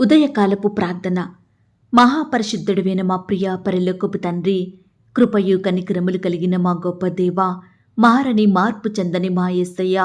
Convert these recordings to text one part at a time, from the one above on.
ఉదయకాలపు ప్రార్థన. మహాపరిశుద్ధుడివైన మా ప్రియ పరిలోకపు తండ్రి కృపయు కనికరములు కలిగిన మా గొప్ప దేవ మారని మార్పు చెందని మా ఏసయ్య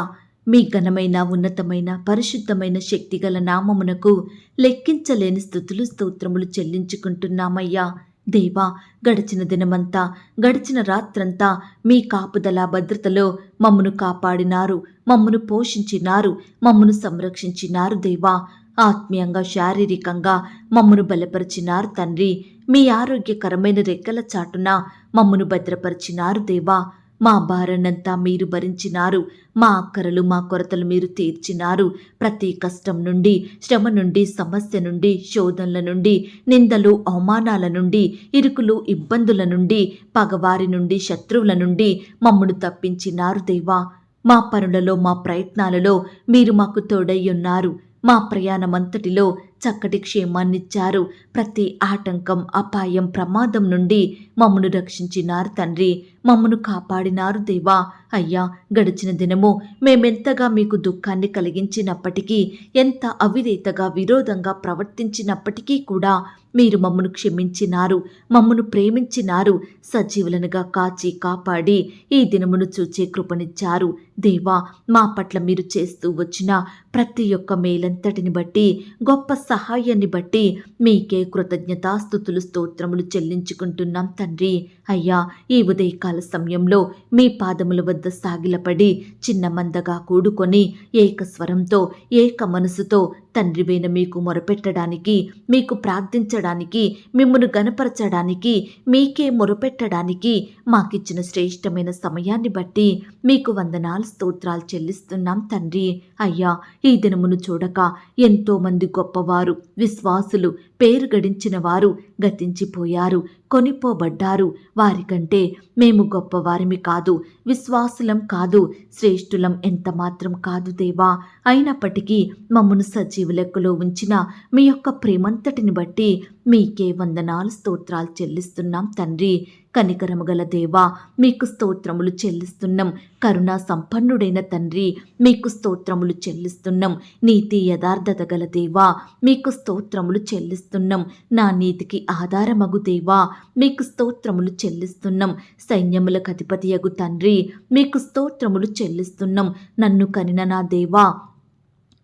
మీ ఘనమైన ఉన్నతమైన పరిశుద్ధమైన శక్తిగల నామమునకు లెక్కించలేని స్థుతులు స్తోత్రములు చెల్లించుకుంటున్నామయ్యా. దేవా గడిచిన దినమంతా గడిచిన రాత్రంతా మీ కాపుదల భద్రతలో మమ్మను కాపాడినారు మమ్మను పోషించినారు మమ్మను సంరక్షించినారు దేవా. ఆత్మీయంగా శారీరకంగా మమ్మను బలపరిచినారు తండ్రి. మీ ఆరోగ్యకరమైన రెక్కల చాటున మమ్మను భద్రపరిచినారు దేవా. మా భారణంతా మీరు భరించినారు. మా అక్కరలు మా కొరతలు మీరు తీర్చినారు. ప్రతి కష్టం నుండి శ్రమ నుండి సమస్య నుండి శోధనల నుండి నిందలు అవమానాల నుండి ఇరుకులు ఇబ్బందుల నుండి పగవారి నుండి శత్రువుల నుండి మమ్మను తప్పించినారు దేవా. మా పనులలో మా ప్రయత్నాలలో మీరు మాకు తోడై ఉన్నారు. మా ప్రయాణమంతటిలో చక్కటి క్షేమాన్నిచ్చారు. ప్రతి ఆటంకం అపాయం ప్రమాదం నుండి మమ్మను రక్షించినారు తండ్రి. మమ్మను కాపాడినారు దేవా. అయ్యా గడిచిన దినము మేమెంతగా మీకు దుఃఖాన్ని కలిగించినప్పటికీ ఎంత అవిధేతగా విరోధంగా ప్రవర్తించినప్పటికీ కూడా మీరు మమ్మను క్షమించినారు మమ్మను ప్రేమించినారు సజీవులనుగా కాచి కాపాడి ఈ దినమును చూచే కృపనిచ్చారు. దేవా మా పట్ల మీరు చేస్తూ వచ్చిన ప్రతి ఒక్క మేలంతటిని బట్టి గొప్ప సహాయాన్ని బట్టి మీకే కృతజ్ఞతాస్థుతులు స్తోత్రములు చెల్లించుకుంటున్నాం తండ్రి. అయ్యా ఈ ఉదయకాల సమయంలో మీ పాదముల వద్ద సాగిలపడి చిన్న మందగా కూడుకొని ఏకస్వరంతో ఏక మనసుతో తండ్రివైన మీకు మొరపెట్టడానికి మీకు ప్రార్థించడానికి మిమ్మను గనపరచడానికి మీకే మొరపెట్టడానికి మాకిచ్చిన శ్రేష్టమైన సమయాన్ని బట్టి మీకు వందనాలు స్తోత్రాలు చెల్లిస్తున్నాం తండ్రి. అయ్యా ఈ దినమును చూడక ఎంతోమంది గొప్పవారు విశ్వాసులు పేరు గడించిన వారు గతించిపోయారు కొనిపోబడ్డారు. వారికంటే మేము గొప్పవారిమి కాదు విశ్వాసులం కాదు శ్రేష్ఠులం ఎంత మాత్రం కాదు దేవా. అయినప్పటికీ మమ్మను సజీవ లెక్కలో ఉంచిన మీ యొక్క ప్రేమంతటిని బట్టి మీకే వందనాలు స్తోత్రాలు చెల్లిస్తున్నాం తండ్రి. కనికరము గల దేవా మీకు స్తోత్రములు చెల్లిస్తున్నాం. కరుణా సంపన్నుడైన తండ్రి మీకు స్తోత్రములు చెల్లిస్తున్నాం. నీతి యథార్థత గల దేవా మీకు స్తోత్రములు చెల్లిస్తున్నాం. నా నీతికి ఆధారమగు దేవా మీకు స్తోత్రములు చెల్లిస్తున్నాం. సైన్యములకు అధిపతియగు తండ్రి మీకు స్తోత్రములు చెల్లిస్తున్నాం. నన్ను కనిన నా దేవా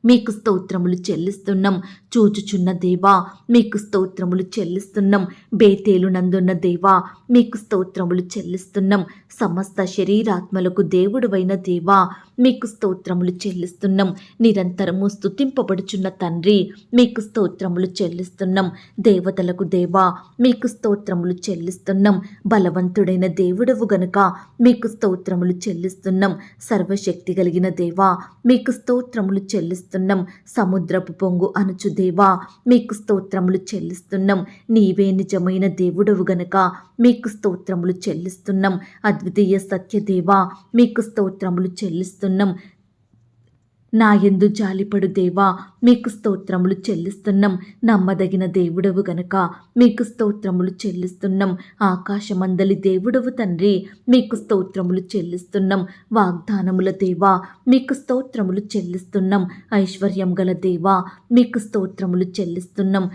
మీకు స్తోత్రములు చెల్లిస్తున్నాం. చూచుచున్న దేవా మీకు స్తోత్రములు చెల్లిస్తున్నాం. బేతేలు నందున్న దేవా మీకు స్తోత్రములు చెల్లిస్తున్నాం. సమస్త శరీరాత్మలకు దేవుడువైన దేవా మీకు స్తోత్రములు చెల్లిస్తున్నాం. నిరంతరము స్తుతింపబడుచున్న తండ్రి మీకు స్తోత్రములు చెల్లిస్తున్నాం. దేవతలకు దేవా మీకు స్తోత్రములు చెల్లిస్తున్నాం. బలవంతుడైన దేవుడవు గనుక మీకు స్తోత్రములు చెల్లిస్తున్నాం. సర్వశక్తి కలిగిన దేవా మీకు స్తోత్రములు చెల్లిస్తున్నాం. సముద్రపు పొంగు అనుచు దేవా మీకు స్తోత్రములు చెల్లిస్తున్నాం. నీవే నిజమైన దేవుడవు గనుక మీకు స్తోత్రములు చెల్లిస్తున్నాం. అద్వితీయ సత్యదేవా మీకు స్తోత్రములు చెల్లిస్తున్నాం. నా ఎందు జాలిపడు దేవా మీకు స్తోత్రములు చెల్లిస్తున్నాం. నమ్మదగిన దేవుడవు గనక మీకు స్తోత్రములు చెల్లిస్తున్నాం. ఆకాశమందలి దేవుడవు తండ్రి మీకు స్తోత్రములు చెల్లిస్తున్నాం. వాగ్దానముల దేవా మీకు స్తోత్రములు చెల్లిస్తున్నాం. ఐశ్వర్యం గల దేవా మీకు స్తోత్రములు చెల్లిస్తున్నాం.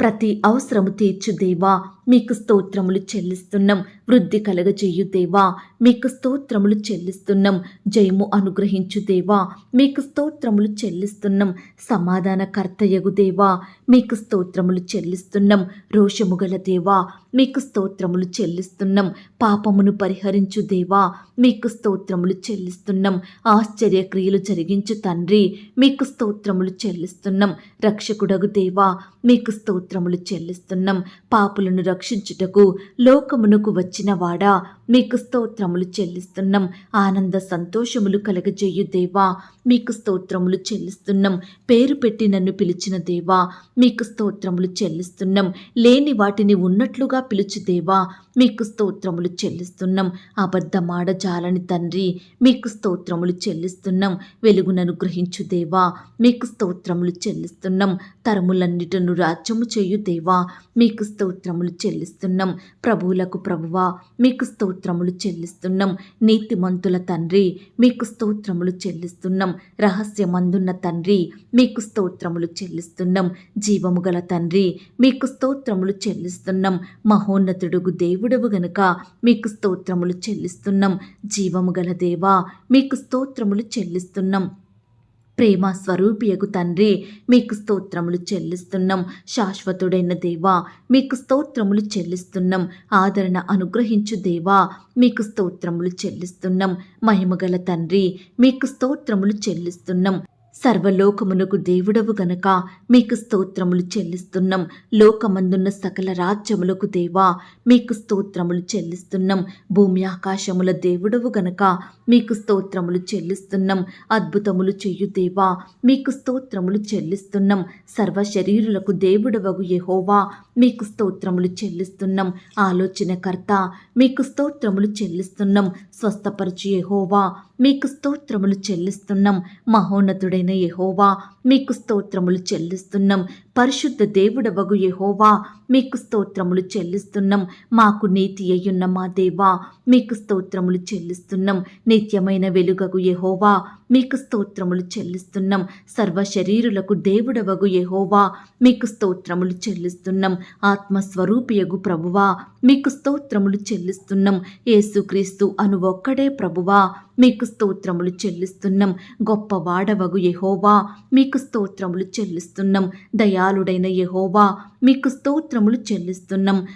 ప్రతి అవసరము తీర్చు దేవా. మీకు స్తోత్రములు చెల్లిస్తున్నాం. వృద్ధి కలగజేయు దేవా. మీకు స్తోత్రములు చెల్లిస్తున్నాం. జయము అనుగ్రహించు దేవా. మీకు స్తోత్రములు చెల్లిస్తున్నాం. సమాధాన కర్తయగు దేవా. మీకు స్తోత్రములు చెల్లిస్తున్నాం. రోషము గల దేవా. మీకు స్తోత్రములు చెల్లిస్తున్నాం. పాపమును పరిహరించు దేవా. మీకు స్తోత్రములు చెల్లిస్తున్నాం. ఆశ్చర్య క్రియలు జరిగించు తండ్రి. మీకు స్తోత్రములు చెల్లిస్తున్నాం. రక్షకుడగు దేవా. మీకు స్తోత్రములు చెల్లిస్తున్నాం. పాపులను రక్షించుటకు లోకమునకు వచ్చిన వాడా? మీకు స్తోత్రములు చెల్లిస్తున్నాం. ఆనంద సంతోషములు కలగజేయు దేవా. మీకు స్తోత్రములు చెల్లిస్తున్నాం. పేరు పెట్టి నన్ను పిలిచిన దేవా. మీకు స్తోత్రములు చెల్లిస్తున్నాం. లేని వాటిని ఉన్నట్లుగా పిలుచు దేవా. మీకు స్తోత్రములు చెల్లిస్తున్నాం. అబద్ధమాడ జాలని తండ్రి మీకు స్తోత్రములు చెల్లిస్తున్నాం. వెలుగునను గ్రహించు దేవా. మీకు స్తోత్రములు చెల్లిస్తున్నాం. తరములన్నిటను రాజ్యము చేయు దేవా. మీకు స్తోత్రములు చెల్లిస్తున్నాం. ప్రభువులకు ప్రభువా మీకు స్తోత్రం స్తోత్రములు చెల్లిస్తున్నాం. నీతిమంతుల తండ్రి మీకు స్తోత్రములు చెల్లిస్తున్నాం. రహస్యమందున్న తండ్రి మీకు స్తోత్రములు చెల్లిస్తున్నాం. జీవము గల తండ్రి మీకు స్తోత్రములు చెల్లిస్తున్నాం. మహోన్నతుడుగు దేవుడవు గనుక మీకు స్తోత్రములు చెల్లిస్తున్నాం. జీవము గల దేవా మీకు స్తోత్రములు చెల్లిస్తున్నాం. ప్రేమ స్వరూపియకు తండ్రి మీకు స్తోత్రములు చెల్లిస్తున్నాం. శాశ్వతుడైన దేవా మీకు స్తోత్రములు చెల్లిస్తున్నాం. ఆదరణ అనుగ్రహించు దేవా మీకు స్తోత్రములు చెల్లిస్తున్నాం. మహిమగల తండ్రి మీకు స్తోత్రములు చెల్లిస్తున్నాం. సర్వలోకమునకు దేవుడవు గనక మీకు స్తోత్రములు చెల్లిస్తున్నాం. లోకమందున్న సకల రాజ్యములకు దేవా మీకు స్తోత్రములు చెల్లిస్తున్నాం. భూమి ఆకాశముల దేవుడవు గనక మీకు స్తోత్రములు చెల్లిస్తున్నాం. అద్భుతములు చెయ్యు దేవా మీకు స్తోత్రములు చెల్లిస్తున్నాం. సర్వ శరీరులకు దేవుడవగు యెహోవా మీకు స్తోత్రములు చెల్లిస్తున్నాం. ఆలోచనకర్త మీకు స్తోత్రములు చెల్లిస్తున్నాం. స్వస్థపరచు యెహోవా మీకు స్తోత్రములు చెల్లిస్తున్నాం. మహోన్నతుడైన యహోవా మీకు స్తోత్రములు చెల్లిస్తున్నాం. పరిశుద్ధ దేవుడవగు యహోవా మీకు స్తోత్రములు చెల్లిస్తున్నాం. మాకు నీతి అయ్యున్న మా దేవా మీకు స్తోత్రములు చెల్లిస్తున్నాం. నిత్యమైన వెలుగగు ఎహోవా మీకు స్తోత్రములు చెల్లిస్తున్నాం. సర్వ శరీరులకు దేవుడవగు యహోవా మీకు స్తోత్రములు చెల్లిస్తున్నాం. ఆత్మస్వరూపియగు ప్రభువా మీకు స్తోత్రములు చెల్లిస్తున్నాం. యేసుక్రీస్తు అనువ ఒక్కడే ప్రభువా మీకు స్తోత్రములు చెల్లిస్తున్నాం. గొప్ప వాడవగు యహోవా మీకు స్తోత్రములు చెల్లిస్తున్నాం. దయాళుడైన యహోవా మీకు స్తోత్రములు చెల్లిస్తున్నాం.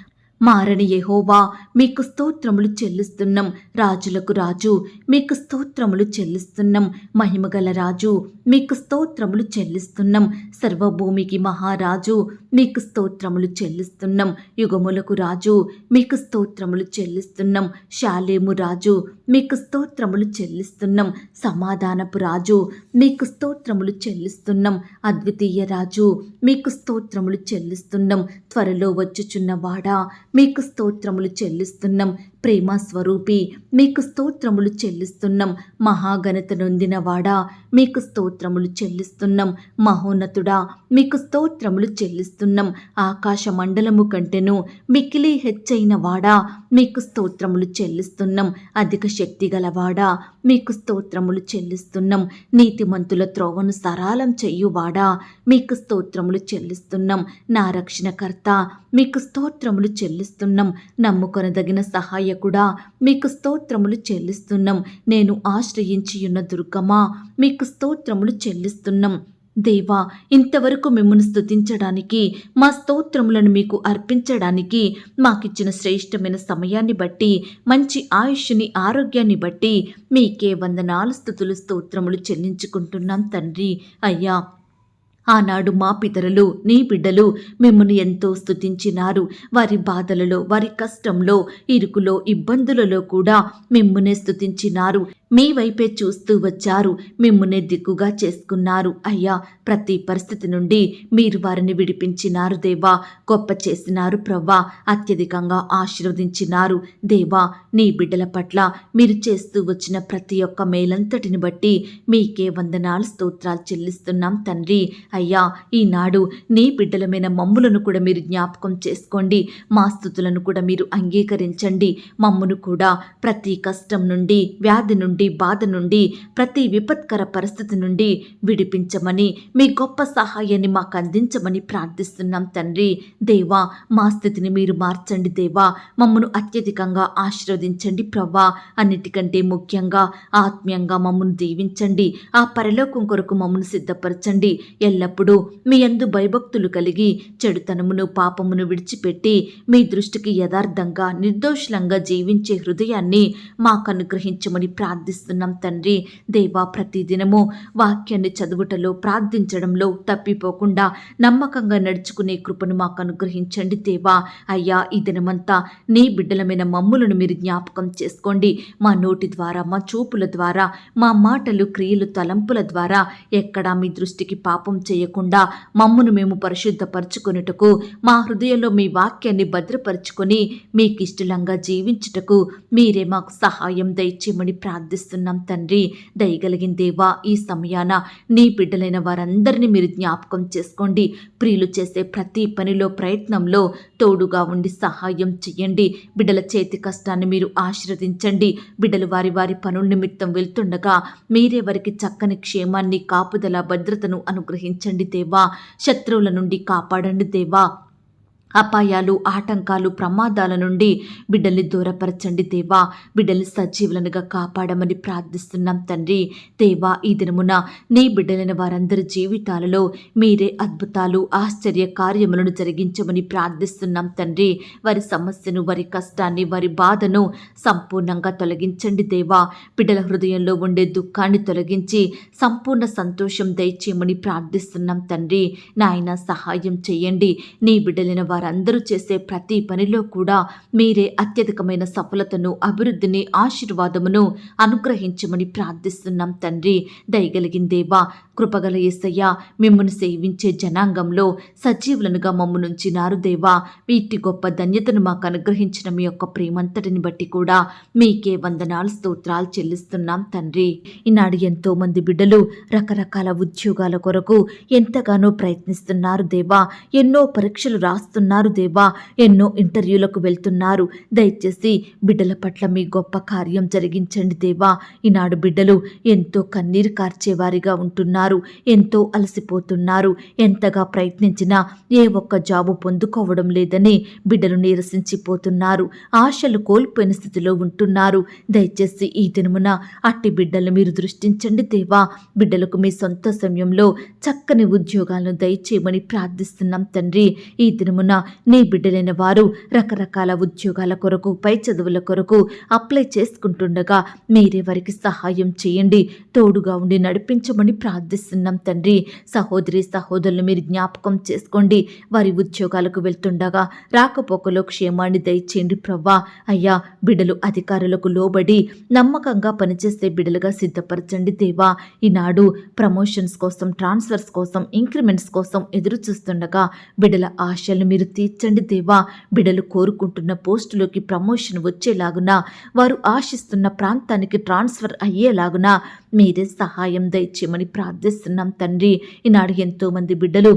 మారని యహోవా మీకు స్తోత్రములు చెల్లిస్తున్నాం. రాజులకు రాజు మీకు స్తోత్రములు చెల్లిస్తున్నాం. మహిమగల రాజు మీకు స్తోత్రములు చెల్లిస్తున్నాం. సర్వభూమికి మహారాజు మీకు స్తోత్రములు చెల్లిస్తున్నాం. యుగములకు రాజు మీకు స్తోత్రములు చెల్లిస్తున్నాం. శాలేము రాజు మీకు స్తోత్రములు చెల్లిస్తున్నాం. సమాధానపు రాజు మీకు స్తోత్రములు చెల్లిస్తున్నాం. అద్వితీయ రాజు మీకు స్తోత్రములు చెల్లిస్తున్నాం. త్వరలో వచ్చుచున్న వాడా మీకు స్తోత్రములు చెల్లిస్తున్నాం. ప్రేమ స్వరూపి మీకు స్తోత్రములు చెల్లిస్తున్నాం. మహాఘనత నొందినవాడా మీకు స్తోత్రములు చెల్లిస్తున్నాం. మహోన్నతుడా మీకు స్తోత్రములు చెల్లిస్తున్నాం. ఆకాశ మండలము కంటెను మిక్కిలి హెచ్చైన వాడా మీకు స్తోత్రములు చెల్లిస్తున్నాం. అధిక శక్తి గలవాడా మీకు స్తోత్రములు చెల్లిస్తున్నాం. నీతిమంతుల త్రోవను సరాలం చెయ్యువాడా మీకు స్తోత్రములు చెల్లిస్తున్నాం. నా రక్షణకర్త మీకు స్తోత్రములు చెల్లిస్తున్నాం. నమ్ముకొనదగిన కూడా మీకు స్తోత్రములు చెల్లిస్తున్నాం. నేను ఆశ్రయించియున్న దుర్గమా మీకు స్తోత్రములు చెల్లిస్తున్నాం. దేవా ఇంతవరకు మిమ్మల్ని స్థుతించడానికి మా స్తోత్రములను మీకు అర్పించడానికి మాకిచ్చిన శ్రేష్టమైన సమయాన్ని బట్టి మంచి ఆయుష్ని ఆరోగ్యాన్ని బట్టి మీకే వందనాలు స్థుతులు స్తోత్రములు చెల్లించుకుంటున్నాం తండ్రి. అయ్యా ఆనాడు మా పితరులు నీ బిడ్డలు మిమ్మల్ని ఎంతో స్తుతించినారు. వారి బాధలలో వారి కష్టంలో ఇరుకులో ఇబ్బందులలో కూడా మిమ్మునే స్తుతించినారు. మీ వైపే చూస్తూ వచ్చారు మిమ్మునే దిక్కుగా చేసుకున్నారు. అయ్యా ప్రతి పరిస్థితి నుండి మీరు వారిని విడిపించినారు దేవా. గొప్ప చేసినారు ప్రవ్వా అత్యధికంగా ఆశీర్వదించినారు. దేవా నీ బిడ్డల పట్ల మీరు చేస్తూ వచ్చిన ప్రతి ఒక్క మేలంతటిని బట్టి మీకే వందనాలు స్తోత్రాలు చెల్లిస్తున్నాం తండ్రి. అయ్యా ఈనాడు నీ బిడ్డలమైన మమ్ములను కూడా మీరు జ్ఞాపకం చేసుకోండి. మా స్థుతులను కూడా మీరు అంగీకరించండి. మమ్మును కూడా ప్రతి కష్టం నుండి వ్యాధి నుండి బాధ నుండి ప్రతి విపత్కర పరిస్థితి నుండి విడిపించమని మీ గొప్ప సహాయాన్ని మాకు అందించమని ప్రార్థిస్తున్నాం తండ్రి. దేవా మా స్థితిని మీరు మార్చండి దేవా. మమ్మను అత్యధికంగా ఆశీర్వదించండి ప్రవ్వా. అన్నిటికంటే ముఖ్యంగా ఆత్మీయంగా మమ్మను దీవించండి. ఆ పరలోకం కొరకు మమ్మను సిద్ధపరచండి. ఎల్లప్పుడూ మీ అందు భయభక్తులు కలిగి చెడుతనమును పాపమును విడిచిపెట్టి మీ దృష్టికి యథార్థంగా నిర్దోషులంగా జీవించే హృదయాన్ని మాకు అనుగ్రహించమని ప్రార్థిస్తున్నాం తండ్రి. దేవా ప్రతిదినము వాక్యాన్ని చదువుటలో ప్రార్థించడంలో తప్పిపోకుండా నమ్మకంగా నడుచుకునే కృపను మాకు అనుగ్రహించండి దేవా. అయ్యా ఈ దినమంతా నీ బిడ్డలమైన మమ్ములను మీరు జ్ఞాపకం చేసుకోండి. మా నోటి ద్వారా మా చూపుల ద్వారా మా మాటలు క్రియలు తలంపుల ద్వారా ఎక్కడా మీ దృష్టికి పాపం చేయకుండా మమ్మును మేము పరిశుద్ధపరచుకొనుటకు మా హృదయంలో మీ వాక్యాన్ని భద్రపరుచుకొని మీకు ఇష్టలంగా జీవించుటకు మీరే మాకు సహాయం దయచేయమని ప్రార్థిస్తున్నాం తండ్రి. దయగలిగిన దేవా ఈ సమయాన నీ బిడ్డలైన వారందరినీ మీరు జ్ఞాపకం చేసుకోండి. ప్రియులు చేసే ప్రతి పనిలో ప్రయత్నంలో తోడుగా ఉండి సహాయం చేయండి. బిడ్డల చేతి కష్టాన్ని మీరు ఆశీర్వదించండి. బిడ్డలు వారి వారి పనుల నిమిత్తం వెళ్తుండగా మీరే వారికి చక్కని క్షేమాన్ని కాపుదల భద్రతను అనుగ్రహించండి దేవా. శత్రువుల నుండి కాపాడండి దేవా. అపాయాలు ఆటంకాలు ప్రమాదాల నుండి బిడ్డల్ని దూరపరచండి దేవా. బిడ్డల్ని సజీవులనుగా కాపాడమని ప్రార్థిస్తున్నాం తండ్రి. దేవా ఈ దినమున నీ బిడ్డలైన వారందరి జీవితాలలో మీరే అద్భుతాలు ఆశ్చర్య కార్యములను జరిగించమని ప్రార్థిస్తున్నాం తండ్రి. వారి సమస్యను వారి కష్టాన్ని వారి బాధను సంపూర్ణంగా తొలగించండి దేవా. బిడ్డల హృదయంలో ఉండే దుఃఖాన్ని తొలగించి సంపూర్ణ సంతోషం దయచేయమని ప్రార్థిస్తున్నాం తండ్రి. నాయన సహాయం చేయండి. నీ బిడ్డలైన వారి వారందరూ చేసే ప్రతి పనిలో కూడా మీరే అత్యధికమైన సఫలతను అభివృద్ధిని ఆశీర్వాదమును అనుగ్రహించమని ప్రార్థిస్తున్నాం తండ్రి. దయగలిగిందేవా కృపగల ఏసయ్య మిమ్మల్ని సేవించే జనాంగంలో సజీవులనుగా మమ్ము నుంచినారు దేవా. వీటి గొప్ప ధన్యతను మాకు అనుగ్రహించిన మీ యొక్క ప్రేమంతటిని బట్టి కూడా మీకే వందనాలు స్తోత్రాలు చెల్లిస్తున్నాం తండ్రి. ఈనాడు ఎంతో మంది బిడ్డలు రకరకాల ఉద్యోగాల కొరకు ఎంతగానో ప్రయత్నిస్తున్నారు దేవా. ఎన్నో పరీక్షలు రాస్తున్నారు దేవా. ఎన్నో ఇంటర్వ్యూలకు వెళ్తున్నారు. దయచేసి బిడ్డల పట్ల మీ గొప్ప కార్యం జరిగించండి దేవా. ఈనాడు బిడ్డలు ఎంతో కన్నీరు కార్చేవారిగా ఉంటున్నారు. ఎంతో అలసిపోతున్నారు. ఎంతగా ప్రయత్నించినా ఏ ఒక్క జాబు పొందుకోవడం లేదని బిడ్డలు నీరసించిపోతున్నారు. ఆశలు కోల్పోయిన స్థితిలో ఉంటున్నారు. దయచేసి ఈ దినమున అట్టి బిడ్డలు మీరు దృష్టించండి దేవా. బిడ్డలకు మీ సొంత సమయంలో చక్కని ఉద్యోగాలను దయచేయమని ప్రార్థిస్తున్నాం తండ్రి. ఈ దినమున నీ బిడ్డలైన వారు రకరకాల ఉద్యోగాల కొరకు పై చదువుల కొరకు అప్లై చేసుకుంటుండగా మీరే వారికి సహాయం చేయండి. తోడుగా ఉండి నడిపించమని ప్రార్థిస్తున్నాం తండ్రి. సహోదరి సహోదరులు మీరు జ్ఞాపకం చేసుకోండి. వారి ఉద్యోగాలకు వెళ్తుండగా రాకపోకలో క్షేమాన్ని దయచేయండి ప్రవ్వా. అయ్యా బిడ్డలు అధికారులకు లోబడి నమ్మకంగా పనిచేసే బిడ్డలుగా సిద్ధపరచండి దేవా. ఈనాడు ప్రమోషన్స్ కోసం ట్రాన్స్ఫర్స్ కోసం ఇంక్రిమెంట్స్ కోసం ఎదురు చూస్తుండగా బిడ్డల ఆశలు మీరు తీర్చండి దేవా. బిడ్డలు కోరుకుంటున్న పోస్టులోకి ప్రమోషన్ వచ్చేలాగున వారు ఆశిస్తున్న ప్రాంతానికి ట్రాన్స్ఫర్ అయ్యేలాగున. మీరే సహాయం దయచేయమని ప్రార్థిస్తున్నాం తండ్రి. ఈనాడు ఎంతోమంది బిడ్డలు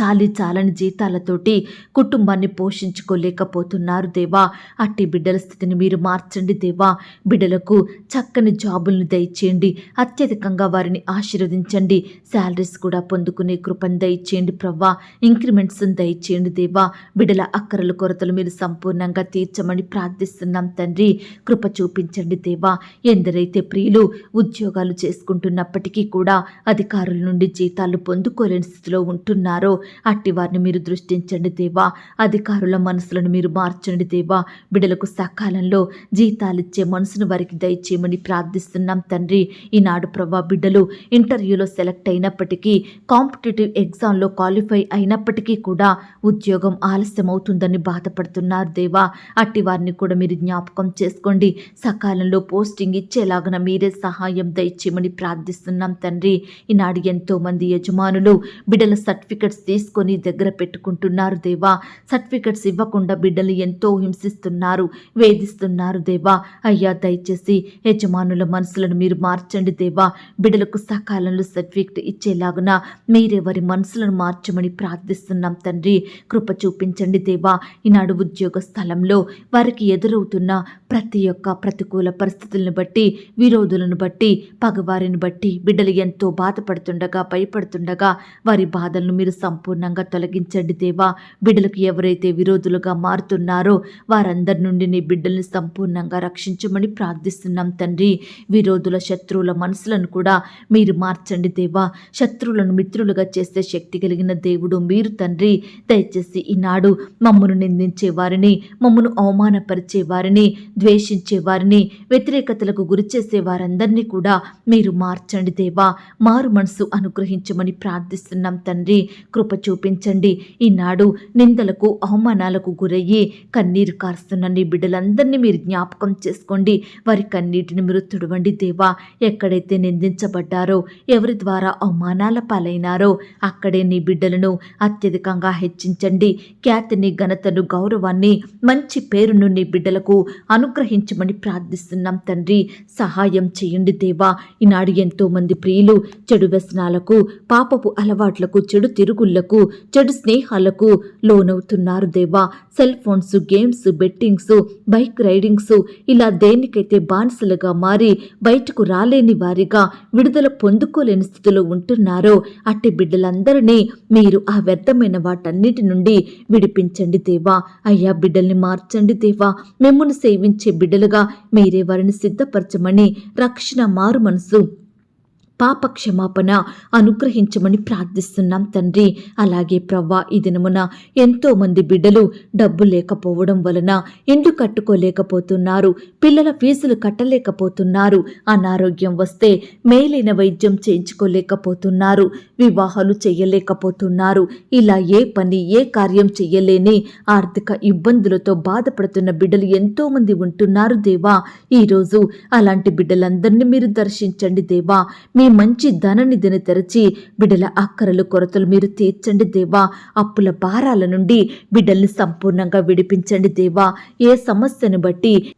చాలి చాలని జీతాలతోటి కుటుంబాన్ని పోషించుకోలేకపోతున్నారు దేవా. అట్టి బిడ్డల స్థితిని మీరు మార్చండి దేవా. బిడ్డలకు చక్కని జాబులను దయచేయండి. అత్యధికంగా వారిని ఆశీర్వదించండి. శాలరీస్ కూడా పొందుకునే కృపను దయచేయండి ప్రవ్వా. ఇంక్రిమెంట్స్ దయచేయండి దేవా. బిడ్డల అక్కరల కొరతలు మీరు సంపూర్ణంగా తీర్చమని ప్రార్థిస్తున్నాం తండ్రి. కృప చూపించండి దేవా. ఎందరైతే ప్రియులు ఉద్యోగాలు చేసుకుంటున్నప్పటికీ కూడా అధికారుల నుండి జీతాలు పొందుకోలేని స్థితిలో ఉంటున్నారో అట్టి వారిని మీరు దృష్టించండి దేవా. అధికారుల మనసులను మీరు మార్చండి దేవా. బిడలకు సకాలంలో జీతాలిచ్చే మనసును వారికి దయచేయమని ప్రార్థిస్తున్నాం తండ్రి. ఈనాడు ప్రభా బిడ్డలు ఇంటర్వ్యూలో సెలెక్ట్ అయినప్పటికీ కాంపిటేటివ్ ఎగ్జామ్లో క్వాలిఫై అయినప్పటికీ కూడా ఉద్యోగం ఆలస్యం అవుతుందని బాధపడుతున్నారు దేవా. అట్టి వారిని కూడా మీరు జ్ఞాపకం చేసుకోండి. సకాలంలో పోస్టింగ్ ఇచ్చేలాగన మీరే సహాయం దయచేయమని ప్రార్థిస్తున్నాం తండ్రి. ఈనాడు ఎంతో మంది యజమానులు బిడ్డల సర్టిఫికెట్స్ తీసుకొని దగ్గర పెట్టుకుంటున్నారు దేవా. సర్టిఫికెట్స్ ఇవ్వకుండా బిడ్డలు ఎంతో హింసిస్తున్నారు వేధిస్తున్నారు దేవా. అయ్యా దయచేసి యజమానుల మనసులను మీరు మార్చండి దేవా. బిడ్డలకు సకాలంలో సర్టిఫికెట్ ఇచ్చేలాగున మీరే వారి మనసులను మార్చమని ప్రార్థిస్తున్నాం తండ్రి. కృప చూపించండి దేవా. ఈనాడు ఉద్యోగ స్థలంలో వారికి ఎదురవుతున్న ప్రతి ఒక్క ప్రతికూల పరిస్థితులను బట్టి విరోధులను బట్టి పగవారిని బట్టి బిడ్డలు ఎంతో బాధపడుతుండగా భయపడుతుండగా వారి బాధలను మీరు సంపూర్ణంగా తొలగించండి దేవా. బిడ్డలకు ఎవరైతే విరోధులుగా మారుతున్నారో వారందరి నుండి నీ బిడ్డల్ని సంపూర్ణంగా రక్షించమని ప్రార్థిస్తున్నాం తండ్రి. విరోధుల శత్రువుల మనసులను కూడా మీరు మార్చండి దేవా. శత్రువులను మిత్రులుగా చేసే శక్తి కలిగిన దేవుడు మీరు తండ్రి. దయచేసి ఈనాడు మమ్మను నిందించే వారిని మమ్మను అవమానపరిచే వారిని ద్వేషించే వారిని వ్యతిరేకతలకు గురిచేసే వారందరినీ కూడా మీరు మార్చండి దేవా. మారు మనసు అనుగ్రహించమని ప్రార్థిస్తున్నాం తండ్రి. కృప కృప చూపించండి. ఈనాడు నిందలకు అవమానాలకు గురయ్యి కన్నీరు కారుస్తున్న నీ బిడ్డలందరినీ మీరు జ్ఞాపకం చేసుకోండి. వారి కన్నీటిని మీరు తుడవండి దేవా. ఎక్కడైతే నిందించబడ్డారో ఎవరి ద్వారా అవమానాల పాలైనారో అక్కడే నీ బిడ్డలను అత్యధికంగా హెచ్చించండి. ఖ్యాతిని ఘనతను గౌరవాన్ని మంచి పేరును నీ బిడ్డలకు అనుగ్రహించమని ప్రార్థిస్తున్నాం తండ్రి. సహాయం చేయండి దేవా. ఈనాడు ఎంతో మంది ప్రియులు చెడు వ్యసనాలకు పాపపు అలవాట్లకు చెడు తిరుగుళ్ళకు చెడు స్నేహాలకు లోనవుతున్నారు దేవా. Cell phones games bettings bike ridings ఇలా దేనికైతే బానిసలుగా మారి బయటకు రాలేని వారిగా విడుదల పొందుకోలేని స్థితిలో ఉంటున్నారో అట్టి బిడ్డలందరినీ మీరు ఆ వ్యర్థమైన వాటన్నిటి నుండి విడిపించండి దేవా. అయ్యా బిడ్డల్ని మార్చండి దేవా. మిమ్మల్ని సేవించే బిడ్డలుగా మీరే వారిని సిద్ధపరచమని రక్షణ మారు మనసు పాప క్షమాపణ అనుగ్రహించమని ప్రార్థిస్తున్నాం తండ్రి. అలాగే ప్రవ్వా ఈ దినమున ఎంతో మంది బిడ్డలు డబ్బు లేకపోవడం వలన ఇండ్లు కట్టుకోలేకపోతున్నారు పిల్లల ఫీజులు కట్టలేకపోతున్నారు అనారోగ్యం వస్తే మేలైన వైద్యం చేయించుకోలేకపోతున్నారు వివాహాలు చేయలేకపోతున్నారు. ఇలా ఏ పని ఏ కార్యం చెయ్యలేని ఆర్థిక ఇబ్బందులతో బాధపడుతున్న బిడ్డలు ఎంతో మంది ఉంటున్నారు దేవా. ఈరోజు అలాంటి బిడ్డలందరినీ మీరు దర్శించండి దేవా. మీ మంచి ధననిధిని తెరచి బిడ్డల అక్కరలు కొరతలు మీరు తీర్చండి దేవా. అప్పుల భారాల నుండి బిడ్డల్ని సంపూర్ణంగా విడిపించండి దేవా. ఏ సమస్యను బట్టి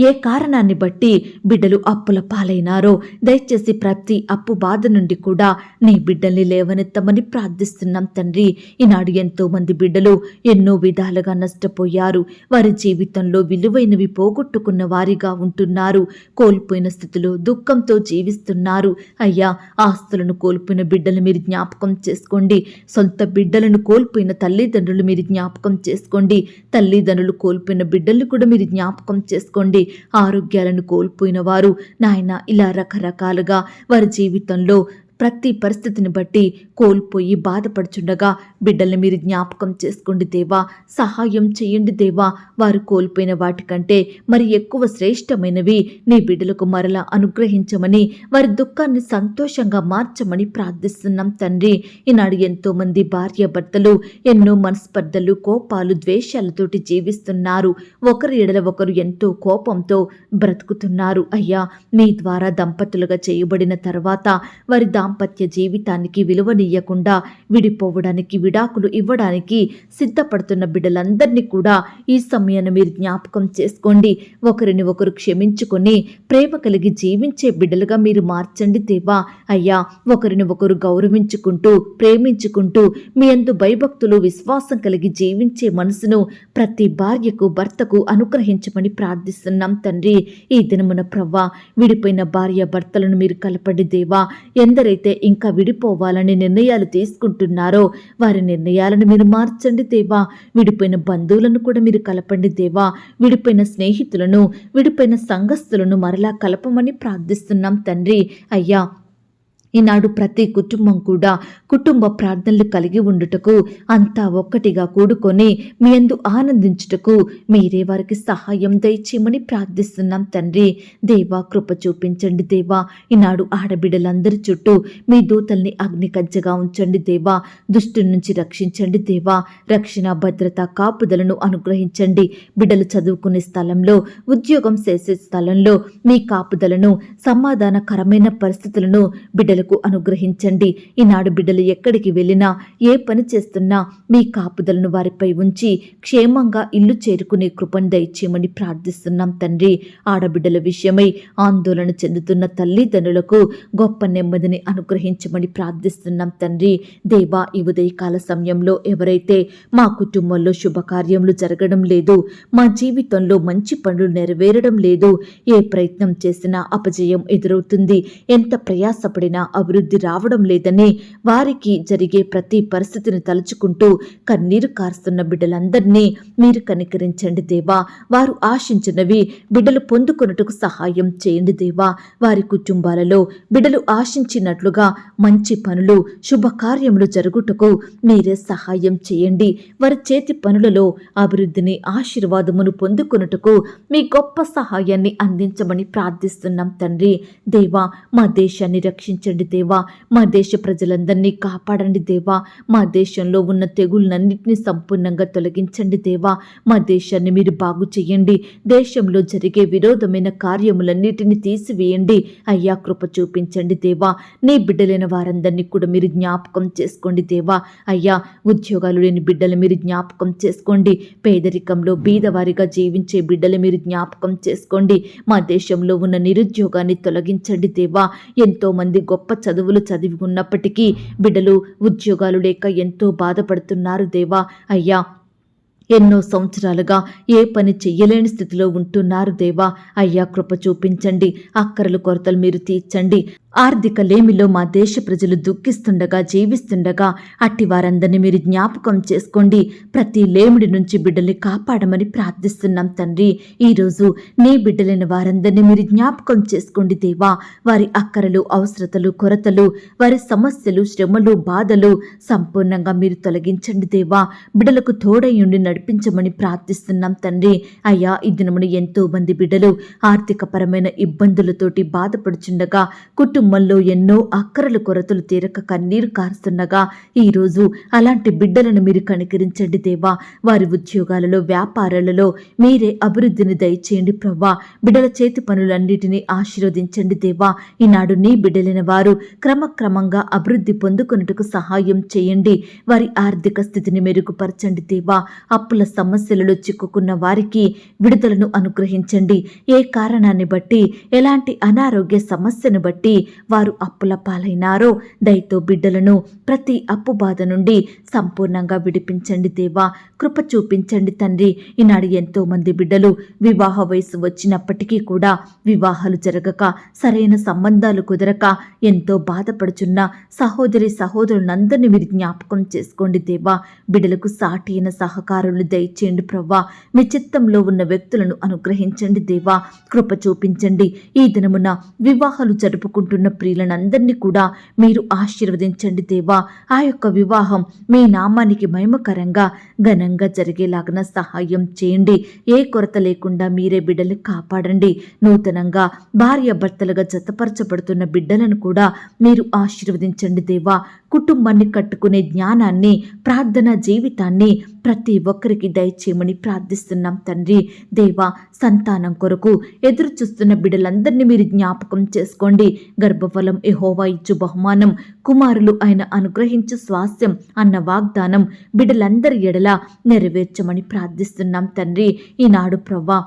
ఏ కారణాన్ని బట్టి బిడ్డలు అప్పుల పాలైనారో దయచేసి ప్రతి అప్పు బాధ నుండి కూడా నీ బిడ్డల్ని లేవనెత్తమని ప్రార్థిస్తున్నాం తండ్రి. ఈనాడు ఎంతో మంది బిడ్డలు ఎన్నో విధాలుగా నష్టపోయారు. వారి జీవితంలో విలువైనవి పోగొట్టుకున్న వారిగా ఉంటున్నారు. కోల్పోయిన స్థితిలో దుఃఖంతో జీవిస్తున్నారు. అయ్యా ఆస్తులను కోల్పోయిన బిడ్డలు మీరు జ్ఞాపకం చేసుకోండి. సొంత బిడ్డలను కోల్పోయిన తల్లిదండ్రులు మీరు జ్ఞాపకం చేసుకోండి. తల్లిదండ్రులు కోల్పోయిన బిడ్డలు కూడా మీరు జ్ఞాపకం చేసుకోండి. ఆరోగ్యాలను కోల్పోయిన వారు. నాయన ఇలా రకరకాలుగా వారి జీవితంలో ప్రతి పరిస్థితిని బట్టి కోల్పోయి బాధపడుచుండగా బిడ్డల్ని మీరు జ్ఞాపకం చేసుకోండి దేవా సహాయం చేయండి దేవా. వారు కోల్పోయిన వాటికంటే మరి ఎక్కువ శ్రేష్టమైనవి నీ బిడ్డలకు మరలా అనుగ్రహించమని వారి దుఃఖాన్ని సంతోషంగా మార్చమని ప్రార్థిస్తున్నాం తండ్రి. ఈనాడు ఎంతో మంది భార్య భర్తలు ఎన్నో మనస్పర్ధలు కోపాలు ద్వేషాలతోటి జీవిస్తున్నారు. ఒకరి ఎడల ఒకరు ఎంతో కోపంతో బ్రతుకుతున్నారు. అయ్యా మీ ద్వారా దంపతులుగా చేయబడిన తర్వాత వారి దాంపత్య జీవితానికి విలువనియ్యకుండా విడిపోవడానికి విడాకులు ఇవ్వడానికి సిద్ధపడుతున్న బిడ్డలందరినీ కూడా ఈ సమయాన్ని మీరు జ్ఞాపకం చేసుకోండి. ఒకరిని ఒకరు క్షమించుకొని ప్రేమ కలిగి జీవించే బిడ్డలుగా మీరు మార్చండి దేవా. అయ్యా ఒకరిని ఒకరు గౌరవించుకుంటూ ప్రేమించుకుంటూ మీ అందు భయభక్తులు విశ్వాసం కలిగి జీవించే మనసును ప్రతి భార్యకు భర్తకు అనుగ్రహించమని ప్రార్థిస్తున్నాం తండ్రి. ఈ దినమున ప్రవ్వా విడిపోయిన భార్య భర్తలను మీరు కలపండి దేవా. ఎందరైతే ఇంకా విడిపోవాలని నిర్ణయాలు తీసుకుంటున్నారో వారి నిర్ణయాలను మీరు మార్చండి దేవా. విడిపోయిన బంధువులను కూడా మీరు కలపండి దేవా. విడిపోయిన స్నేహితులను విడిపోయిన సంఘస్థులను మరలా కలపమని ప్రార్థిస్తున్నాం తండ్రి. అయ్యా ఈనాడు ప్రతి కుటుంబం కూడా కుటుంబ ప్రార్థనలు కలిగి ఉండుటకు అంతా ఒక్కటిగా కూడుకొని మీ అందు ఆనందించుటకు మీరే వారికి సహాయం దయచేయమని ప్రార్థిస్తున్నాం తండ్రి. దేవా కృప చూపించండి దేవా. ఈనాడు ఆడబిడ్డలందరి చుట్టూ మీ దూతల్ని అగ్ని కంచెగా ఉంచండి దేవా. దుష్టు నుంచి రక్షించండి దేవా. రక్షణ భద్రత కాపుదలను అనుగ్రహించండి. బిడ్డలు చదువుకునే స్థలంలో ఉద్యోగం చేసే స్థలంలో మీ కాపుదలను సమాధానకరమైన పరిస్థితులను బిడ్డలు బిడ్డలకు అనుగ్రహించండి. ఈనాడు బిడ్డలు ఎక్కడికి వెళ్ళినా ఏ పని చేస్తున్నా మీ కాపుదలను వారిపై ఉంచి క్షేమంగా ఇల్లు చేరుకునే కృపను దయచేయమని ప్రార్థిస్తున్నాం తండ్రి. ఆడబిడ్డల విషయమై ఆందోళన చెందుతున్న తల్లిదండ్రులకు గొప్ప నెమ్మదిని అనుగ్రహించమని ప్రార్థిస్తున్నాం తండ్రి. దేవా ఈ ఉదయకాల సమయంలో ఎవరైతే మా కుటుంబంలో శుభకార్యములు జరగడం లేదు మా జీవితంలో మంచి పనులు నెరవేరడం లేదు ఏ ప్రయత్నం చేసినా అపజయం ఎదురవుతుంది. ఎంత ప్రయాసపడినా అభివృద్ధి రావడం లేదని వారికి జరిగే ప్రతి పరిస్థితిని తలుచుకుంటూ కన్నీరు కారుస్తున్న బిడ్డలందరినీ మీరు కనికరించండి దేవా. వారు ఆశించినవి బిడ్డలు పొందుకొనుటకు సహాయం చేయండి దేవా. వారి కుటుంబాలలో బిడ్డలు ఆశించినట్లుగా మంచి పనులు శుభకార్యములు జరుగుటకు మీరే సహాయం చేయండి. వారి చేతి పనులలో అభివృద్ధిని ఆశీర్వాదమును పొందుకొనుటకు మీ గొప్ప సహాయాన్ని అందించమని ప్రార్థిస్తున్నాం తండ్రి. దేవా మా దేశాన్ని రక్షించండి. రక్షించండి దేవా. మా దేశ ప్రజలందరినీ కాపాడండి దేవా. మా దేశంలో ఉన్న తెగుళ్ళన్నింటినీ సంపూర్ణంగా తొలగించండి దేవా. మా దేశాన్ని మీరు బాగు చేయండి. దేశంలో జరిగే విరోధమైన కార్యములన్నిటిని తీసివేయండి. అయ్యా కృప చూపించండి దేవా. నీ బిడ్డలైన వారందరినీ కూడా మీరు జ్ఞాపకం చేసుకోండి దేవా. అయ్యా ఉద్యోగాలు లేని బిడ్డలు మీరు జ్ఞాపకం చేసుకోండి. పేదరికంలో బీదవారిగా జీవించే బిడ్డలు మీరు జ్ఞాపకం చేసుకోండి. మా దేశంలో ఉన్న నిరుద్యోగాన్ని తొలగించండి దేవా. ఎంతో మంది గొప్ప చదువులు చదివి ఉన్నప్పటికీ బిడ్డలు ఉద్యోగాలు లేక ఎంతో బాధపడుతున్నారు దేవా. అయ్యా ఎన్నో సంవత్సరాలుగా ఏ పని చెయ్యలేని స్థితిలో ఉంటున్నారు దేవా. అయ్యా కృప చూపించండి. అక్కరలు కొరతలు మీరు తీర్చండి. ఆర్థిక లేమిలో మా దేశ ప్రజలు దుఃఖిస్తుండగా జీవిస్తుండగా అట్టి వారందరినీ మీరు జ్ఞాపకం చేసుకోండి. ప్రతి లేమిడి నుంచి బిడ్డల్ని కాపాడమని ప్రార్థిస్తున్నాం తండ్రి. ఈరోజు నీ బిడ్డలైన వారందరినీ మీరు జ్ఞాపకం చేసుకోండి దేవా. వారి అక్కరలు అవసరతలు కొరతలు వారి సమస్యలు శ్రమలు బాధలు సంపూర్ణంగా మీరు తొలగించండి దేవా. బిడ్డలకు తోడయుండి నడిపించమని ప్రార్థిస్తున్నాం తండ్రి. అయ్యా ఈ దినమున ఎంతో మంది బిడ్డలు ఆర్థికపరమైన ఇబ్బందులతోటి బాధపడుచుండగా కుటుంబంలో ఎన్నో అక్కరలు కొరతలు తీరక కన్నీరు కారుస్తుండగా ఈరోజు అలాంటి బిడ్డలను మీరు కనికరించండి దేవా. వారి ఉద్యోగాలలో వ్యాపారాలలో మీరే అభివృద్ధిని దయచేయండి ప్రవ్వా. బిడ్డల చేతి పనులన్నిటినీ ఆశీర్వదించండి దేవా. ఈనాడు నీ బిడ్డలైన వారు క్రమక్రమంగా అభివృద్ధి పొందుకున్నట్టుకు సహాయం చేయండి. వారి ఆర్థిక స్థితిని మెరుగుపరచండి దేవా. అప్పుల సమస్యలలో చిక్కుకున్న వారికి విడుదలను అనుగ్రహించండి. ఏ కారణాన్ని బట్టి ఎలాంటి అనారోగ్య సమస్యను బట్టి వారు అప్పుల పాలైనారో. దయతో బిడ్డలను ప్రతి అప్పు బాధ నుండి సంపూర్ణంగా విడిపించండి దేవా. కృప చూపించండి తండ్రి. ఈనాడు ఎంతో మంది బిడ్డలు వివాహ వయసు వచ్చినప్పటికీ కూడా వివాహాలు జరగక సరైన సంబంధాలు కుదరక ఎంతో బాధపడుచున్న సహోదరి సహోదరులందరినీ మీరు జ్ఞాపకం చేసుకోండి దేవా. బిడ్డలకు సాటి అయిన సహకారులు దయచేయండి ప్రవ్వా. మీ చిత్తంలో ఉన్న వ్యక్తులను అనుగ్రహించండి దేవా. కృప చూపించండి. ఈ దినమున వివాహాలు జరుపుకుంటున్న ప్రియులనందరినీ కూడా మీరు ఆశీర్వదించండి దేవా. ఆ యొక్క వివాహం మీ నామానికి మహిమకరంగా ఘనంగా జరిగేలాగన సహాయం చేయండి. ఏ కొరత లేకుండా మీరే బిడ్డలు కాపాడండి. నూతనంగా భార్య భర్తలుగా జతపరచబడుతున్న బిడ్డలను కూడా మీరు ఆశీర్వదించండి దేవా. కుటుంబాన్ని కట్టుకునే జ్ఞానాన్ని ప్రార్థన జీవితాన్ని ప్రతి ఒక్కరికి దయచేయమని ప్రార్థిస్తున్నాం తండ్రి. దేవ సంతానం కొరకు ఎదురు చూస్తున్న బిడ్డలందరినీ మీరు జ్ఞాపకం చేసుకోండి. గర్భఫలం ఎహోవా ఇచ్చు బహుమానం. కుమారులు ఆయన అనుగ్రహించు స్వాస్థ్యం అన్న వాగ్దానం బిడ్డలందరి ఎడల నెరవేర్చమని ప్రార్థిస్తున్నాం తండ్రి. ఈనాడు ప్రవ్వా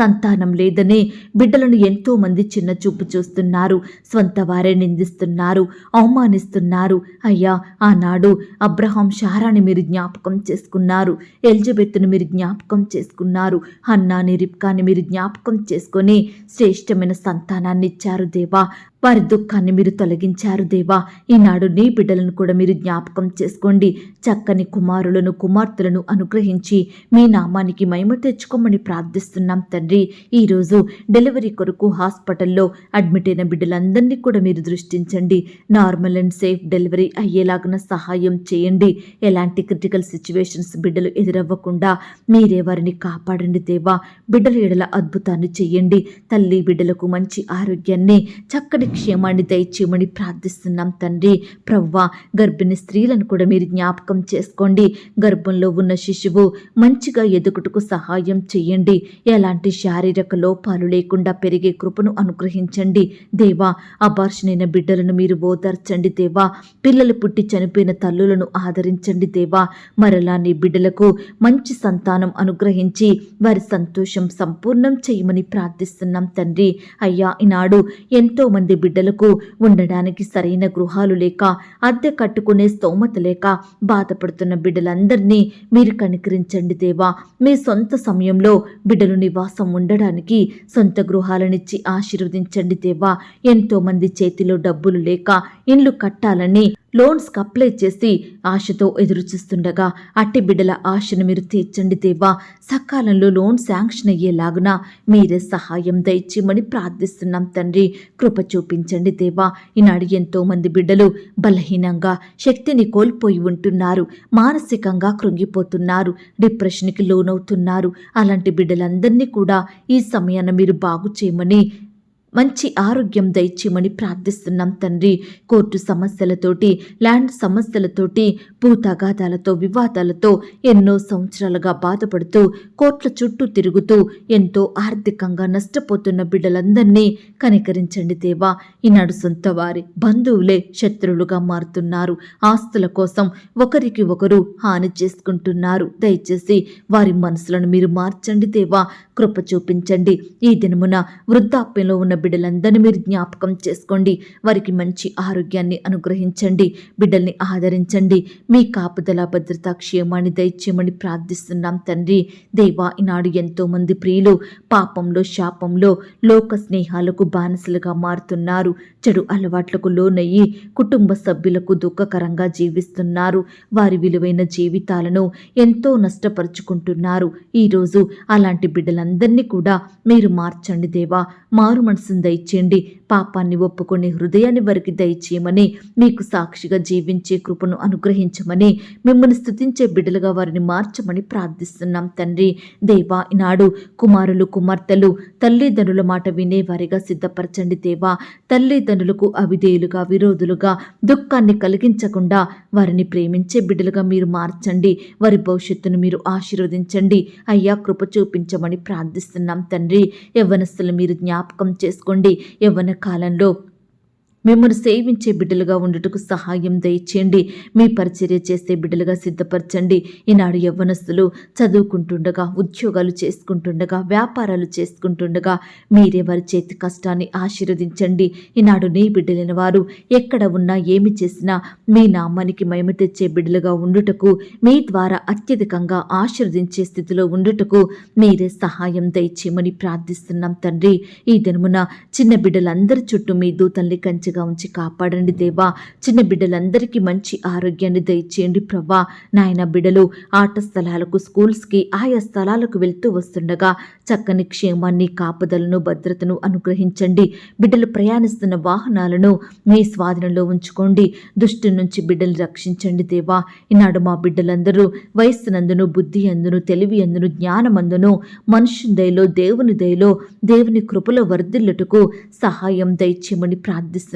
సంతానం లేదని బిడ్డలను ఎంతో మంది చిన్న చూపు చూస్తున్నారు. స్వంత వారే నిందిస్తున్నారు. అవమానిస్తున్నారు. అయ్యా ఆనాడు అబ్రహాం షారాని మీరు జ్ఞాపకం చేసుకున్నారు. ఎలిజబెత్తును మీరు జ్ఞాపకం చేసుకున్నారు. అన్నాని రిప్కాని మీరు జ్ఞాపకం చేసుకొని శ్రేష్టమైన సంతానాన్ని ఇచ్చారు దేవా. వారి దుఃఖాన్ని మీరు తొలగించారు దేవా. ఈనాడు నీ బిడ్డలను కూడా మీరు జ్ఞాపకం చేసుకోండి. చక్కని కుమారులను కుమార్తెలను అనుగ్రహించి మీ నామానికి మహిమ తెచ్చుకోమని ప్రార్థిస్తున్నాం తండ్రి. ఈరోజు డెలివరీ కొరకు హాస్పిటల్లో అడ్మిట్ అయిన బిడ్డలందరినీ కూడా మీరు దృష్టించండి. నార్మల్ అండ్ సేఫ్ డెలివరీ అయ్యేలాగిన సహాయం చేయండి. ఎలాంటి క్రిటికల్ సిచ్యువేషన్స్ బిడ్డలు ఎదురవ్వకుండా మీరే వారిని కాపాడండి దేవా. బిడ్డల ఎడల అద్భుతాన్ని చేయండి. తల్లి బిడ్డలకు మంచి ఆరోగ్యాన్ని చక్కని క్షేమాన్ని దయచేయమని ప్రార్థిస్తున్నాం తండ్రి. ప్రవ్వా గర్భిణీ స్త్రీలను కూడా మీరు జ్ఞాపకం చేసుకోండి. గర్భంలో ఉన్న శిశువు మంచిగా ఎదుగుటకు సహాయం చేయండి. ఎలాంటి శారీరక లోపాలు లేకుండా పెరిగే కృపను అనుగ్రహించండి. దేవా అబార్షణైన బిడ్డలను మీరు ఓదార్చండి దేవా. పిల్లలు పుట్టి చనిపోయిన తల్లులను ఆదరించండి దేవా. మరలా నీ బిడ్డలకు మంచి సంతానం అనుగ్రహించి వారి సంతోషం సంపూర్ణం చేయమని ప్రార్థిస్తున్నాం తండ్రి. అయ్యా ఈనాడు ఎంతో మంది బిడ్డలకు ఉండడానికి సరైన గృహాలు లేక అద్దె కట్టుకునే స్తోమత లేక బాధపడుతున్న బిడ్డలందరినీ మీరు కనికరించండి దేవా. మీ సొంత సమయంలో బిడ్డలు నివాసం ఉండడానికి సొంత గృహాలనిచ్చి ఆశీర్వదించండి దేవా. ఎంతోమంది చేతిలో డబ్బులు లేక ఇండ్లు కట్టాలని లోన్స్కి అప్లై చేసి ఆశతో ఎదురుచూస్తుండగా అట్టి బిడ్డల ఆశను మీరు తీర్చండి దేవా. సకాలంలో లోన్ శాంక్షన్ అయ్యేలాగున మీరే సహాయం దయచేయమని ప్రార్థిస్తున్నాం తండ్రి. కృప చూపించండి దేవా. ఈనాడు ఎంతో మంది బిడ్డలు బలహీనంగా శక్తిని కోల్పోయి ఉంటున్నారు. మానసికంగా కృంగిపోతున్నారు. డిప్రెషన్కి లోనవుతున్నారు. అలాంటి బిడ్డలందరినీ కూడా ఈ సమయాన్ని మీరు బాగు చేయమని మంచి ఆరోగ్యం దయచేయమని ప్రార్థిస్తున్నాం తండ్రి. కోర్టు సమస్యలతోటి ల్యాండ్ సమస్యలతోటి భూతగాదాలతో వివాదాలతో ఎన్నో సంవత్సరాలుగా బాధపడుతూ కోర్టుల చుట్టూ తిరుగుతూ ఎంతో ఆర్థికంగా నష్టపోతున్న బిడ్డలందరినీ కనికరించండి దేవా. ఈనాడు సొంత వారి బంధువులే శత్రువులుగా మారుతున్నారు. ఆస్తుల కోసం ఒకరికి ఒకరు హాని చేసుకుంటున్నారు. దయచేసి వారి మనసులను మీరు మార్చండి దేవా. కృప చూపించండి. ఈ దినమున వృద్ధాప్యంలో ఉన్న బిడ్డలందరినీ మీరు జ్ఞాపకం చేసుకోండి. వారికి మంచి ఆరోగ్యాన్ని అనుగ్రహించండి. బిడ్డల్ని ఆదరించండి. మీ కాపుదల భద్రత క్షేమాన్ని దయచేయమని ప్రార్థిస్తున్నాం తండ్రి. దేవా ఈనాడు ఎంతో మంది ప్రియులు పాపంలో శాపంలో లోక స్నేహాలకు బానిసలుగా మారుతున్నారు. చెడు అలవాట్లకు లోనయ్యి కుటుంబ సభ్యులకు దుఃఖకరంగా జీవిస్తున్నారు. వారి విలువైన జీవితాలను ఎంతో నష్టపరుచుకుంటున్నారు. ఈరోజు అలాంటి బిడ్డలందరినీ కూడా మీరు మార్చండి దేవా. మారు మనసును దయచేయండి పాపాన్ని ఒప్పుకొని హృదయాన్ని వారికి దయచేయమని మీకు సాక్షిగా జీవించే కృపను అనుగ్రహించమని మిమ్మల్ని స్థుతించే బిడ్డలుగా వారిని మార్చమని ప్రార్థిస్తున్నాం తండ్రి. దేవా ఈనాడు కుమారులు కుమార్తెలు తల్లిదండ్రుల మాట వినేవారిగా సిద్ధపరచండి దేవా. తల్లిదండ్రులకు అవిధేయులుగా విరోధులుగా దుఃఖాన్ని కలిగించకుండా వారిని ప్రేమించే బిడ్డలుగా మీరు మార్చండి. వారి భవిష్యత్తును మీరు ఆశీర్వదించండి. అయ్యా కృప చూపించమని ప్రార్థిస్తున్నాం తండ్రి. యవ్వనస్తులు మీరు జ్ఞాపకం చేసుకోండి యవ్వన కాలంలో. మిమ్మల్ని సేవించే బిడ్డలుగా ఉండుటకు సహాయం దయచేయండి. మీ పరిచర్య చేసే బిడ్డలుగా సిద్ధపరచండి. ఈనాడు యవ్వనస్తులు చదువుకుంటుండగా ఉద్యోగాలు చేసుకుంటుండగా వ్యాపారాలు చేసుకుంటుండగా మీరే వారి చేతి కష్టాన్ని ఆశీర్వదించండి. ఈనాడు నీ బిడ్డలైన వారు ఎక్కడ ఉన్నా ఏమి చేసినా మీ నామానికి మహిమ తెచ్చే బిడ్డలుగా ఉండుటకు మీ ద్వారా అత్యధికంగా ఆశీర్వదించే స్థితిలో ఉండుటకు మీరే సహాయం దయచేయమని ప్రార్థిస్తున్నాం తండ్రి. ఈ దినమున చిన్న బిడ్డలందరి చుట్టూ మీ దూతల్ని మంచిగా ఉంచి కాపాడండి దేవా. చిన్న బిడ్డలందరికీ మంచి ఆరోగ్యాన్ని దయచేయండి ప్రభా. నాయన బిడ్డలు ఆట స్థలాలకు స్కూల్స్కి ఆయా స్థలాలకు వెళ్తూ వస్తుండగా చక్కని క్షేమాన్ని కాపుదలను భద్రతను అనుగ్రహించండి. బిడ్డలు ప్రయాణిస్తున్న వాహనాలను మీ స్వాధీనంలో ఉంచుకోండి. దుష్టి నుంచి బిడ్డలు రక్షించండి దేవా. ఈనాడు మా బిడ్డలందరూ వయస్సునందును బుద్ధి అందును తెలివి అందును జ్ఞానమందును మనుషుని దయలో దేవుని దయలో దేవుని కృపలో వర్ధిల్లుటకు సహాయం దయచేయమని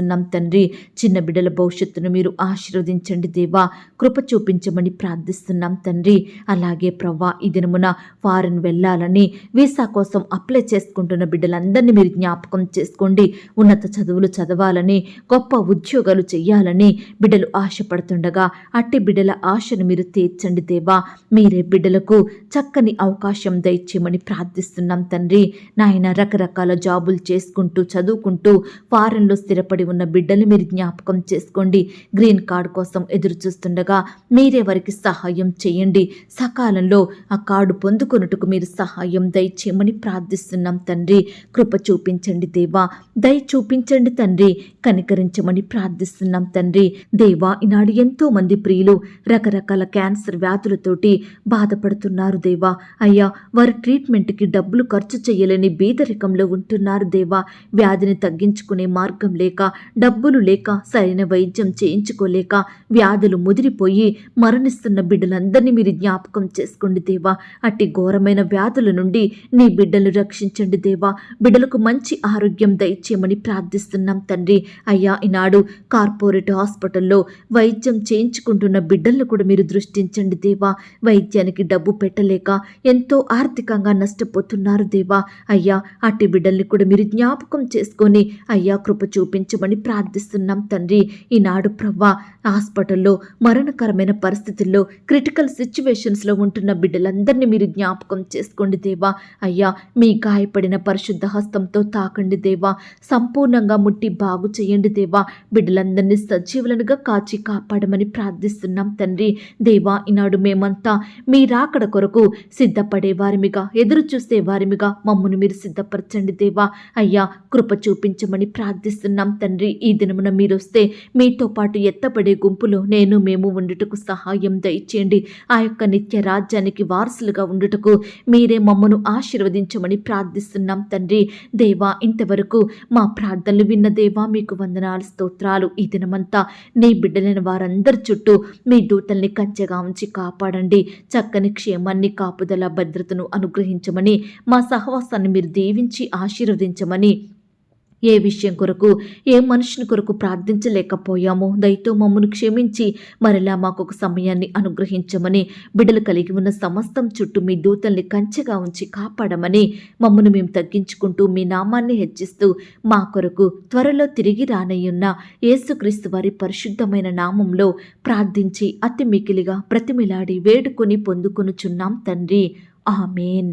ప్రార్థిస్తున్నాం తండ్రి. చిన్న బిడ్డల భవిష్యత్తును మీరు ఆశీర్వదించండి దేవా. కృప చూపించమని ప్రార్థిస్తున్నాం తండ్రి. అలాగే ప్రవ్వా ఈ దినమున ఫారెన్ వెళ్ళాలని వీసా కోసం అప్లై చేసుకుంటున్న బిడ్డలందరినీ మీరు జ్ఞాపకం చేసుకోండి. ఉన్నత చదువులు చదవాలని గొప్ప ఉద్యోగాలు చేయాలని బిడ్డలు ఆశపడుతుండగా అట్టి బిడ్డల ఆశను మీరు తీర్చండి దేవా. మీరే బిడ్డలకు చక్కని అవకాశం దయచేయమని ప్రార్థిస్తున్నాం తండ్రి. నాయన రకరకాల జాబులు చేసుకుంటూ చదువుకుంటూ ఫారెన్లో స్థిరపడి ఉన్న ఉన్న బిడ్డల్ని మీరు జ్ఞాపకం చేసుకోండి. గ్రీన్ కార్డు కోసం ఎదురు చూస్తుండగా మీరే వారికి సహాయం చేయండి. సకాలంలో ఆ కార్డు పొందుకొనుటకు మీరు సహాయం దయచేయమని ప్రార్థిస్తున్నాం తండ్రి. కృప చూపించండి దేవా. దయ చూపించండి తండ్రి. కనికరించమని ప్రార్థిస్తున్నాం తండ్రి. దేవా ఈనాడు ఎంతో మంది ప్రియులు రకరకాల క్యాన్సర్ వ్యాధులతోటి బాధపడుతున్నారు దేవా. అయ్యా వారి ట్రీట్మెంట్కి డబ్బులు ఖర్చు చేయలేని బీదరికంలో ఉంటున్నారు దేవా. వ్యాధిని తగ్గించుకునే మార్గం లేక డబ్బులు లేక సరైన వైద్యం చేయించుకోలేక వ్యాధులు ముదిరిపోయి మరణిస్తున్న బిడ్డలందరినీ మీరు జ్ఞాపకం చేసుకోండి దేవా. అట్టి ఘోరమైన వ్యాధుల నుండి నీ బిడ్డలు రక్షించండి దేవా. బిడ్డలకు మంచి ఆరోగ్యం దయచేయమని ప్రార్థిస్తున్నాం తండ్రి. అయ్యా ఈనాడు కార్పొరేట్ హాస్పిటల్లో వైద్యం చేయించుకుంటున్న బిడ్డలను కూడా మీరు దృష్టించండి దేవా. వైద్యానికి డబ్బు పెట్టలేక ఎంతో ఆర్థికంగా నష్టపోతున్నారు దేవా. అయ్యా అట్టి బిడ్డల్ని కూడా మీరు జ్ఞాపకం చేసుకొని అయ్యా కృప చూపించమని ప్రార్థిస్తున్నాం తండ్రి. ఈనాడు ప్రవ్వా హాస్పిటల్లో మరణకరమైన పరిస్థితుల్లో క్రిటికల్ సిచ్యువేషన్స్లో ఉంటున్న బిడ్డలందరినీ మీరు జ్ఞాపకం చేసుకోండి దేవా. అయ్యా మీ గాయపడిన పరిశుద్ధ హస్తంతో తాకండి దేవా. సంపూర్ణంగా ముట్టి బాగు చేయండి దేవా. బిడ్డలందరినీ సజీవులనుగా కాచి కాపాడమని ప్రార్థిస్తున్నాం తండ్రి. దేవా ఈనాడు మేమంతా మీ రాకడ కొరకు సిద్ధపడే వారిమిగా ఎదురు చూసే వారిమిగా మమ్మను మీరు సిద్ధపరచండి దేవా. అయ్యా కృప చూపించమని ప్రార్థిస్తున్నాం తండ్రి. ఈ దినమున మీరు వస్తే మీతో పాటు ఎత్తపడే గుంపులో నేను మేము ఉండుటకు సహాయం దయచేయండి. ఆ యొక్క నిత్య రాజ్యానికి వారసులుగా ఉండుటకు మీరే మమ్మను ఆశీర్వదించమని ప్రార్థిస్తున్నాం తండ్రి. దేవా ఇంతవరకు మా ప్రార్థనలు విన్న దేవా మీకు వందనాలు స్తోత్రాలు. ఈ దినమంతా నీ బిడ్డలైన వారందరి చుట్టూ మీ దూతల్ని కంచెగా ఉంచి కాపాడండి. చక్కని క్షేమాన్ని కాపుదల భద్రతను అనుగ్రహించమని మా సహవాసాన్ని మీరు దీవించి ఆశీర్వదించమని ఏ విషయం కొరకు ఏ మనుషుని కొరకు ప్రార్థించలేకపోయామో దయతో మమ్మను క్షమించి మరలా మాకు ఒక సమయాన్ని అనుగ్రహించమని బిడ్డలు కలిగి ఉన్న సమస్తం చుట్టూ మీ దూతల్ని కంచెగా ఉంచి కాపాడమని మమ్మను మేము తగ్గించుకుంటూ మీ నామాన్ని హెచ్చిస్తూ మా కొరకు త్వరలో తిరిగి రానయ్యున్న యేసుక్రీస్తు వారి పరిశుద్ధమైన నామంలో ప్రార్థించి అతి మికిలిగా ప్రతిమిలాడి వేడుకొని పొందుకొనుచున్నాం తండ్రి. ఆమెన్.